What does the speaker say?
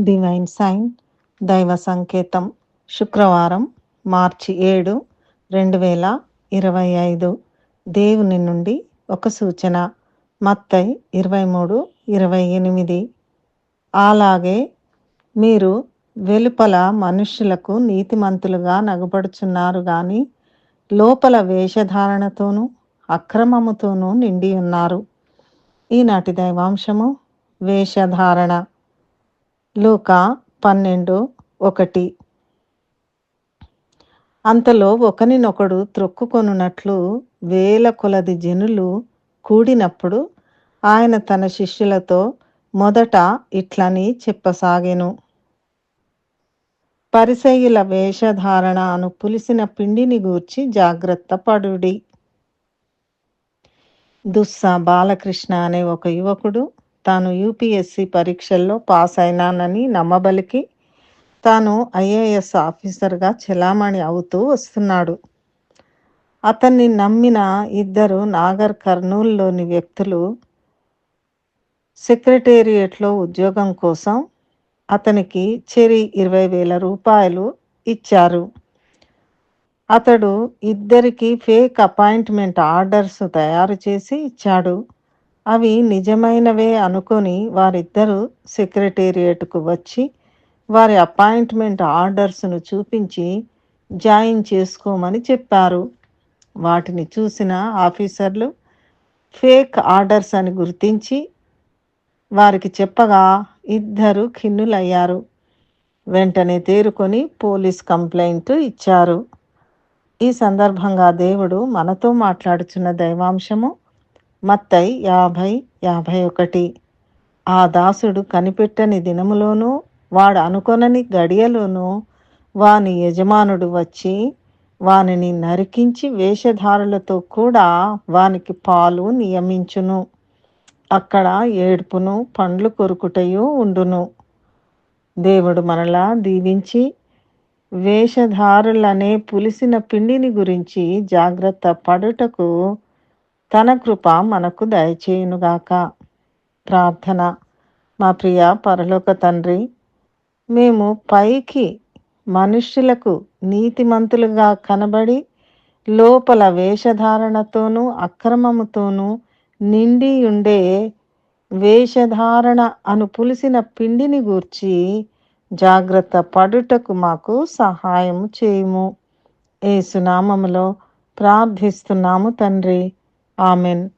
Divine sign దైవ సంకేతం శుక్రవారం మార్చి ఏడు రెండు వేల ఇరవై ఐదు. దేవుని నుండి ఒక సూచన. మత్తై ఇరవై మూడు ఇరవై ఎనిమిది. అలాగే మీరు వెలుపల మనుష్యులకు నీతిమంతులుగా నగబడుచున్నారు కానీ లోపల వేషధారణతోనూ అక్రమముతోనూ నిండి ఉన్నారు. ఈనాటి దైవాంశము వేషధారణ. లూకా పన్నెండు ఒకటి. అంతలో ఒకనినొకడు త్రొక్కుకొనున్నట్లు వేల కొలది జనులు కూడినప్పుడు ఆయన తన శిష్యులతో మొదట ఇట్లని చెప్పసాగెను. పరిసయుల వేషధారణ అను పులిసిన పిండిని గూర్చి జాగ్రత్త పడుడి. దుస్స బాలకృష్ణ అనే ఒక యువకుడు తాను యూపీఎస్సి పరీక్షల్లో పాస్ అయినానని నమ్మబలికి తాను ఐఏఎస్ ఆఫీసర్గా చెలామణి అవుతూ వస్తున్నాడు. అతన్ని నమ్మిన ఇద్దరు నాగర్ కర్నూలులోని వ్యక్తులు సెక్రటేరియట్లో ఉద్యోగం కోసం అతనికి చెరి ఇరవై వేల రూపాయలు ఇచ్చారు. అతడు ఇద్దరికి ఫేక్ అపాయింట్మెంట్ ఆర్డర్స్ తయారు చేసి ఇచ్చాడు. అవి నిజమైనవే అనుకొని వారిద్దరూ సెక్రటేరియట్కు వచ్చి వారి అపాయింట్మెంట్ ఆర్డర్స్ను చూపించి జాయిన్ చేసుకోమని చెప్పారు. వాటిని చూసిన ఆఫీసర్లు ఫేక్ ఆర్డర్స్ అని గుర్తించి వారికి చెప్పగా ఇద్దరు ఖిన్నులయ్యారు. వెంటనే తేరుకొని పోలీస్ కంప్లైంట్ ఇచ్చారు. ఈ సందర్భంగా దేవుడు మనతో మాట్లాడుచున్న దైవాంశము మత్తై యాభై యాభై ఒకటి. ఆ దాసుడు కనిపెట్టని దినములోనూ వాడు అనుకొనని గడియలోనూ వాని యజమానుడు వచ్చి వానిని నరికించి వేషధారులతో కూడా వానికి పాలు నియమించును. అక్కడ ఏడుపును పండ్లు కొరుకుటయు ఉండును. దేవుడు మనలా దీవించి వేషధారులనే పులిసిన పిండిని గురించి జాగ్రత్త పడుటకు తన కృప మనకు దయచేయునుగాక. ప్రార్థన. మా ప్రియ పరలోక తండ్రి మేము పైకి మనుష్యులకు నీతిమంతులుగా కనబడి లోపల వేషధారణతోనూ అక్రమముతోనూ నిండి ఉండే వేషధారణ అను పులిసిన పిండిని గూర్చి జాగ్రత్త పడుటకు మాకు సహాయం చేయుము. ఏసునామములో ప్రార్థిస్తున్నాము తండ్రి. Amen.